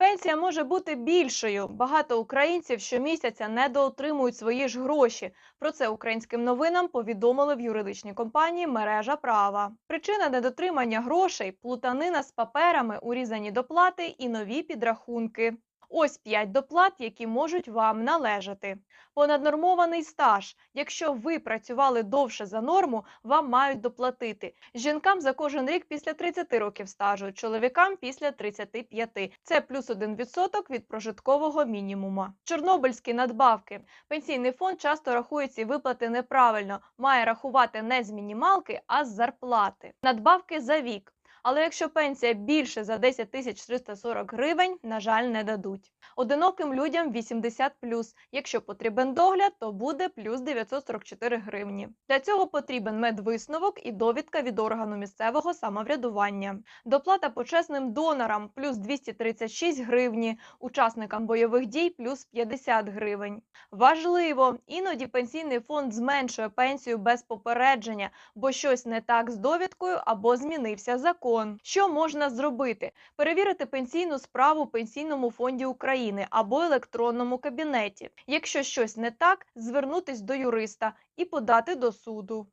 Пенсія може бути більшою. Багато українців щомісяця недоотримують свої ж гроші. Про це українським новинам повідомили в юридичній компанії Мережа права. Причина недотримання грошей плутанина з паперами, урізані доплати і нові підрахунки. Ось п'ять доплат, які можуть вам належати. Понаднормований стаж. Якщо ви працювали довше за норму, вам мають доплатити. Жінкам за кожен рік після 30 років стажу, чоловікам після 35. Це плюс 1% від прожиткового мінімума. Чорнобильські надбавки. Пенсійний фонд часто рахує ці виплати неправильно, має рахувати не з мінімалки, а з зарплати. Надбавки за вік. Але якщо пенсія більше за 10 тисяч 340 гривень, на жаль, не дадуть. Одиноким людям 80 Якщо потрібен догляд, то буде плюс 944 гривні. Для цього потрібен медвисновок і довідка від органу місцевого самоврядування. Доплата почесним донорам плюс 236 гривні, учасникам бойових дій плюс 50 гривень. Важливо, іноді пенсійний фонд зменшує пенсію без попередження, бо щось не так з довідкою або змінився закон. Що можна зробити? Перевірити пенсійну справу в Пенсійному фонді України або електронному кабінеті. Якщо щось не так, звернутись до юриста і подати до суду.